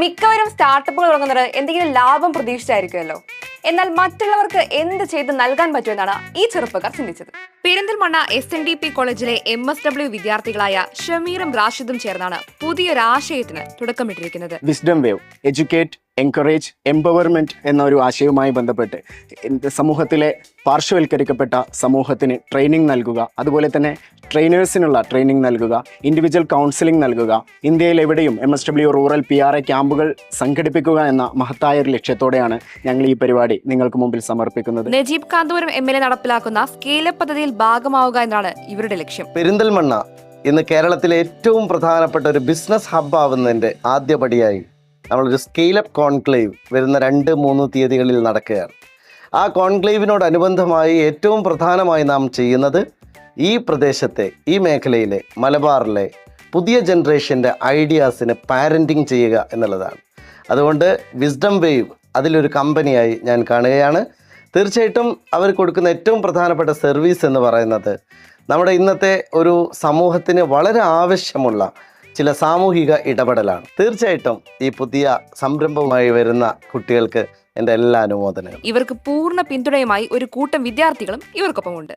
മിക്കവരും സ്റ്റാർട്ടപ്പുകൾ തുടങ്ങുന്നത് എന്തെങ്കിലും ലാഭം പ്രതീക്ഷിച്ചായിരിക്കുമല്ലോ. എന്നാൽ മറ്റുള്ളവർക്ക് എന്ത് ചെയ്ത് നൽകാൻ പറ്റുമെന്നാണ് ഈ ചെറുപ്പക്കാർ ചിന്തിച്ചത്. Perinthalmanna S N D P കോളേജിലെ എം എസ് ഡബ്ല്യു വിദ്യാർത്ഥികളായ ഷമീറും റാഷിദും ചേർന്നാണ് പുതിയൊരാശയത്തിന് തുടക്കമിട്ടിരിക്കുന്നത്. Wisdom wave educate encourage empowerment എന്ന ഒരു ആശയവുമായി ബന്ധപ്പെട്ട് സമൂഹത്തിലെ പാർശ്വവൽക്കരിക്കപ്പെട്ട സമൂഹത്തിന് ട്രെയിനിങ് നൽകുക. അതുപോലെ തന്നെ ട്രെയിനേഴ്സിനുള്ള ട്രെയിനിങ് നൽകുക. ഇൻഡിവിജ്വൽ കൗൺസിലിംഗ് നൽകുക. ഇന്ത്യയിൽ എവിടെയും M S W rural P R A ക്യാമ്പുകൾ സംഘടിപ്പിക്കുക എന്ന മഹത്തായ ഒരു ലക്ഷ്യത്തോടെയാണ് ഞങ്ങൾ ഈ പരിപാടി നിങ്ങൾക്ക് മുമ്പിൽ സമർപ്പിക്കുന്നത്. Najeeb Kanthapuram M L A നടപ്പിലാക്കുന്ന സ്കേല പദ്ധതിയിൽ ഭാഗമാവുക എന്നാണ് ഇവരുടെ ലക്ഷ്യം. പെരിന്തൽമണ്ണ ഇന്ന് കേരളത്തിലെ ഏറ്റവും പ്രധാനപ്പെട്ട ഒരു ബിസിനസ് ഹബ് ആവുന്നതിന്റെ ആദ്യപടിയായി നമ്മളൊരു സ്കെയിലപ്പ് കോൺക്ലേവ് വരുന്ന രണ്ട് മൂന്ന് തീയതികളിൽ നടക്കുകയാണ്. ആ കോൺക്ലേവിനോടനുബന്ധമായി ഏറ്റവും പ്രധാനമായി നാം ചെയ്യുന്നത് ഈ പ്രദേശത്തെ ഈ മേഖലയിലെ മലബാറിലെ പുതിയ ജനറേഷന്റെ ഐഡിയാസിന് പാരന്റിങ് ചെയ്യുക എന്നുള്ളതാണ്. അതുകൊണ്ട് വിസ്ഡം വേവ് അതിലൊരു കമ്പനിയായി ഞാൻ കാണുകയാണ്. തീർച്ചയായിട്ടും അവർ കൊടുക്കുന്ന ഏറ്റവും പ്രധാനപ്പെട്ട സർവീസ് എന്ന് പറയുന്നത് നമ്മുടെ ഇന്നത്തെ ഒരു സമൂഹത്തിന് വളരെ ആവശ്യമുള്ള ചില സാമൂഹിക ഇടപെടലാണ്. തീർച്ചയായിട്ടും ഈ പുതിയ സംരംഭമായി വരുന്ന കുട്ടികൾക്ക് എന്റെ എല്ലാ അനുമോദനങ്ങളും. ഇവർക്ക് പൂർണ പിന്തുണയുമായി ഒരു കൂട്ടം വിദ്യാർത്ഥികളും ഇവർക്കൊപ്പമുണ്ട്.